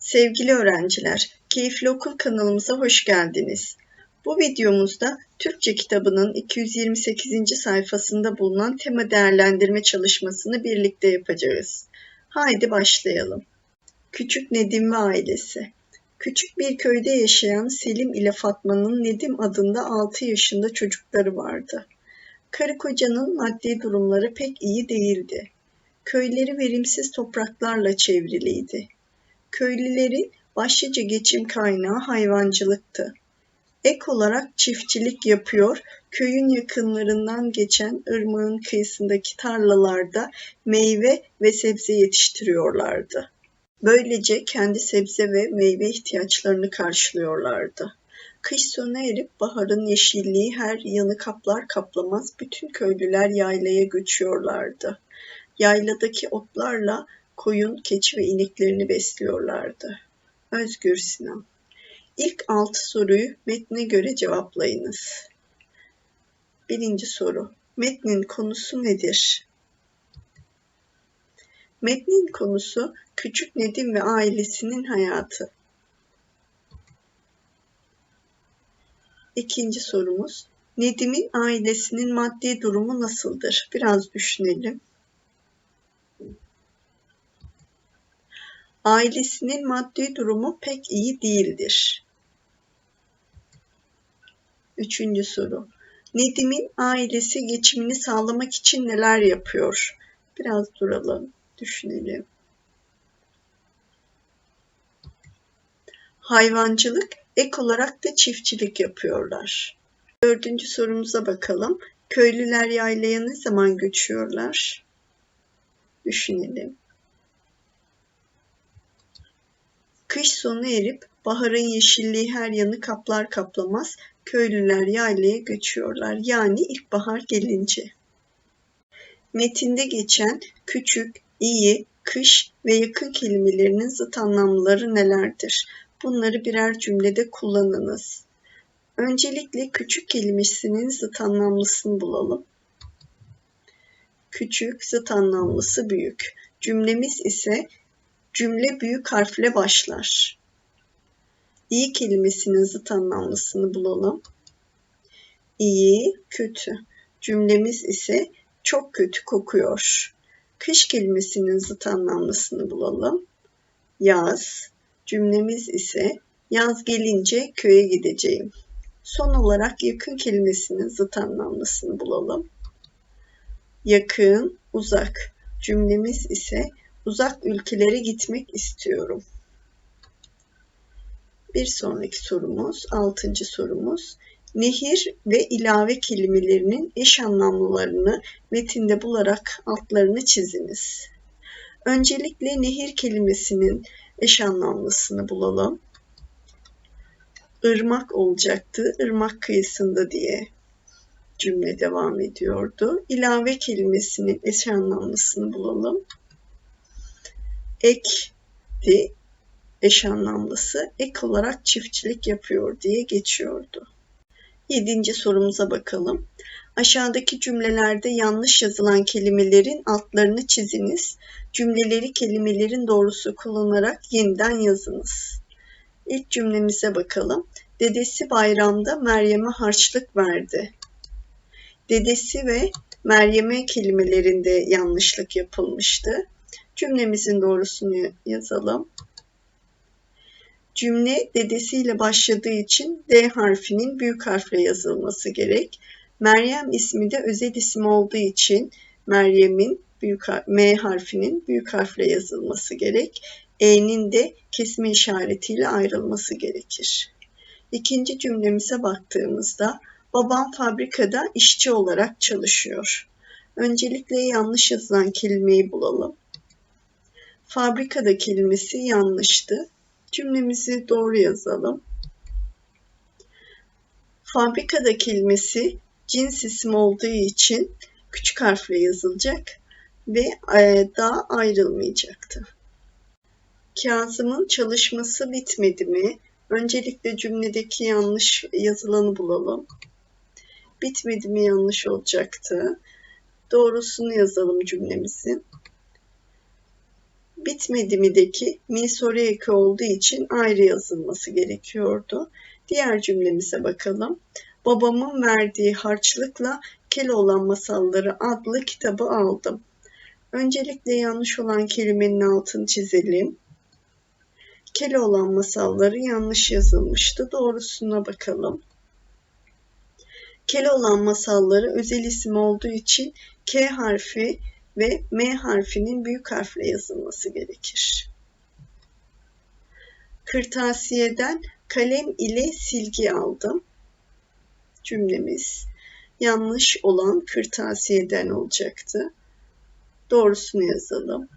Sevgili öğrenciler, Keyifli Okul kanalımıza hoş geldiniz. Bu videomuzda Türkçe kitabının 228. sayfasında bulunan tema değerlendirme çalışmasını birlikte yapacağız. Haydi başlayalım. Küçük Nedim ve ailesi. Küçük bir köyde yaşayan Selim ile Fatma'nın Nedim adında 6 yaşında çocukları vardı. Karı kocanın maddi durumları pek iyi değildi. Köyleri verimsiz topraklarla çevriliydi. Köylülerin başlıca geçim kaynağı hayvancılıktı. Ek olarak çiftçilik yapıyor, köyün yakınlarından geçen ırmağın kıyısındaki tarlalarda meyve ve sebze yetiştiriyorlardı. Böylece kendi sebze ve meyve ihtiyaçlarını karşılıyorlardı. Kış sona erip baharın yeşilliği her yanı kaplar kaplamaz bütün köylüler yaylaya göçüyorlardı. Yayladaki otlarla koyun, keçi ve ineklerini besliyorlardı. Özgür Sinan İlk altı soruyu metne göre cevaplayınız. Birinci soru. Metnin konusu nedir? Metnin konusu Küçük Nedim ve ailesinin hayatı. İkinci sorumuz. Nedim'in ailesinin maddi durumu nasıldır? Biraz düşünelim. Ailesinin maddi durumu pek iyi değildir. Üçüncü soru. Nedim'in ailesi geçimini sağlamak için neler yapıyor? Biraz duralım, düşünelim. Hayvancılık, ek olarak da çiftçilik yapıyorlar. Dördüncü sorumuza bakalım. Köylüler yaylaya ne zaman göçüyorlar? Düşünelim. Kış sonu erip baharın yeşilliği her yanı kaplar kaplamaz köylüler yaylaya göçüyorlar. Yani ilkbahar gelince. Metinde geçen küçük, iyi, kış ve yakın kelimelerinin zıt anlamları nelerdir? Bunları birer cümlede kullanınız. Öncelikle küçük kelimesinin zıt anlamlısını bulalım. Küçük zıt anlamlısı büyük. Cümlemiz ise cümle büyük harfle başlar. İyi kelimesinin zıt anlamlısını bulalım. İyi, kötü. Cümlemiz ise çok kötü kokuyor. Kış kelimesinin zıt anlamlısını bulalım. Yaz. Cümlemiz ise yaz gelince köye gideceğim. Son olarak yakın kelimesinin zıt anlamlısını bulalım. Yakın, uzak. Cümlemiz ise uzak ülkelere gitmek istiyorum. Bir sonraki sorumuz, altıncı sorumuz. Nehir ve ilave kelimelerinin eş anlamlılarını metinde bularak altlarını çiziniz. Öncelikle nehir kelimesinin eş anlamlısını bulalım. Irmak olacaktı, ırmak kıyısında diye cümle devam ediyordu. İlave kelimesinin eş anlamlısını bulalım. Ekti, eş anlamlısı ek olarak çiftçilik yapıyor diye geçiyordu. Yedinci sorumuza bakalım. Aşağıdaki cümlelerde yanlış yazılan kelimelerin altlarını çiziniz. Cümleleri kelimelerin doğrusu kullanarak yeniden yazınız. İlk cümlemize bakalım. Dedesi bayramda Meryem'e harçlık verdi. Dedesi ve Meryem'e kelimelerinde yanlışlık yapılmıştı. Cümlemizin doğrusunu yazalım. Cümle dedesiyle başladığı için D harfinin büyük harfle yazılması gerek. Meryem ismi de özel isim olduğu için Meryem'in büyük M harfinin büyük harfle yazılması gerek. E'nin de kesme işaretiyle ayrılması gerekir. İkinci cümlemize baktığımızda babam fabrikada işçi olarak çalışıyor. Öncelikle yanlış yazılan kelimeyi bulalım. Fabrikada kelimesi yanlıştı. Cümlemizi doğru yazalım. Fabrikada kelimesi cins isim olduğu için küçük harfle yazılacak ve e, daha ayrılmayacaktı. Kazım'ın çalışması bitmedi mi? Öncelikle cümledeki yanlış yazılanı bulalım. Bitmedi mi yanlış olacaktı. Doğrusunu yazalım cümlemizin. Bitmedi mi'deki mi soru eki olduğu için ayrı yazılması gerekiyordu. Diğer cümlemize bakalım. Babamın verdiği harçlıkla Keloğlan Masalları adlı kitabı aldım. Öncelikle yanlış olan kelimenin altını çizelim. Keloğlan masalları yanlış yazılmıştı. Doğrusuna bakalım. Keloğlan masalları özel isim olduğu için K harfi ve M harfinin büyük harfle yazılması gerekir. Kırtasiyeden kalem ile silgi aldım. Cümlemiz yanlış olan kırtasiyeden olacaktı. Doğrusunu yazalım.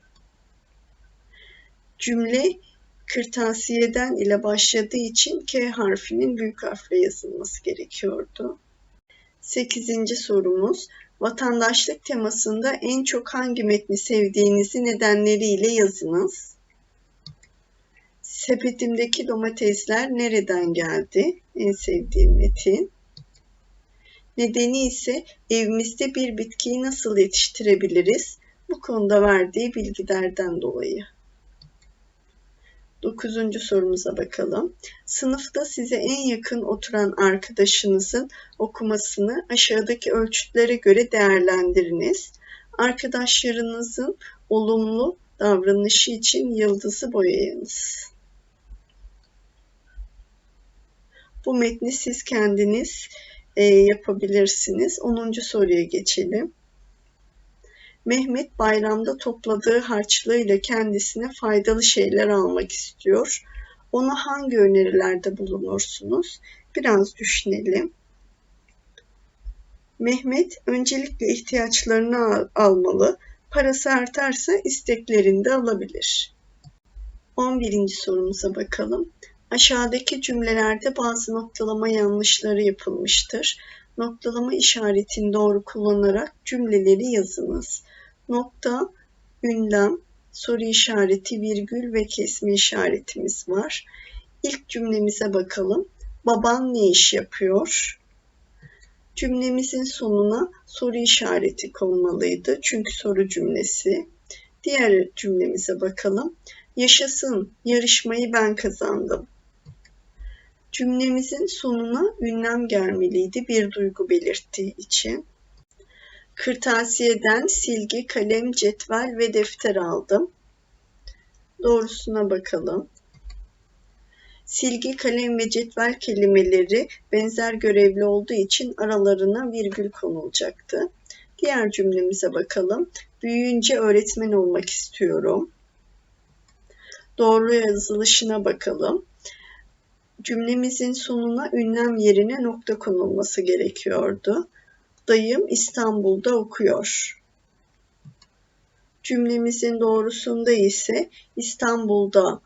Cümle kırtasiyeden ile başladığı için K harfinin büyük harfle yazılması gerekiyordu. Sekizinci sorumuz vatandaşlık temasında en çok hangi metni sevdiğinizi nedenleriyle yazınız. Sepetimdeki domatesler nereden geldi? En sevdiğim metin. Nedeni ise evimizde bir bitkiyi nasıl yetiştirebiliriz? Bu konuda verdiği bilgilerden dolayı. Dokuzuncu sorumuza bakalım. Sınıfta size en yakın oturan arkadaşınızın okumasını aşağıdaki ölçütlere göre değerlendiriniz. Arkadaşlarınızın olumlu davranışı için yıldızı boyayınız. Bu metni siz kendiniz e, yapabilirsiniz. 10. soruya geçelim. Mehmet bayramda topladığı harçlığıyla kendisine faydalı şeyler almak istiyor. Ona hangi önerilerde bulunursunuz? Biraz düşünelim. Mehmet öncelikle ihtiyaçlarını almalı. Parası artarsa isteklerini de alabilir. 11. sorumuza bakalım. Aşağıdaki cümlelerde bazı noktalama yanlışları yapılmıştır. Noktalama işaretini doğru kullanarak cümleleri yazınız. Nokta, ünlem, soru işareti, virgül ve kesme işaretimiz var. İlk cümlemize bakalım. Baban ne iş yapıyor? Cümlemizin sonuna soru işareti konmalıydı. Çünkü soru cümlesi. Diğer cümlemize bakalım. Yaşasın, yarışmayı ben kazandım. Cümlemizin sonuna ünlem gelmeliydi bir duygu belirttiği için. Kırtasiyeden silgi, kalem, cetvel ve defter aldım. Doğrusuna bakalım. Silgi, kalem ve cetvel kelimeleri benzer görevli olduğu için aralarına virgül konulacaktı. Diğer cümlemize bakalım. Büyüyünce öğretmen olmak istiyorum. Doğru yazılışına bakalım. Cümlemizin sonuna ünlem yerine nokta konulması gerekiyordu. Dayım İstanbul'da okuyor. Cümlemizin doğrusunda ise İstanbul'da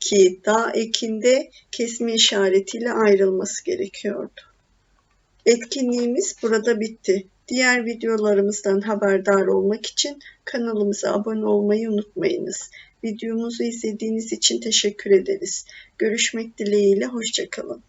ki da ekinde kesme işaretiyle ayrılması gerekiyordu. Etkinliğimiz burada bitti. Diğer videolarımızdan haberdar olmak için kanalımıza abone olmayı unutmayınız. Videomuzu izlediğiniz için teşekkür ederiz. Görüşmek dileğiyle, hoşçakalın.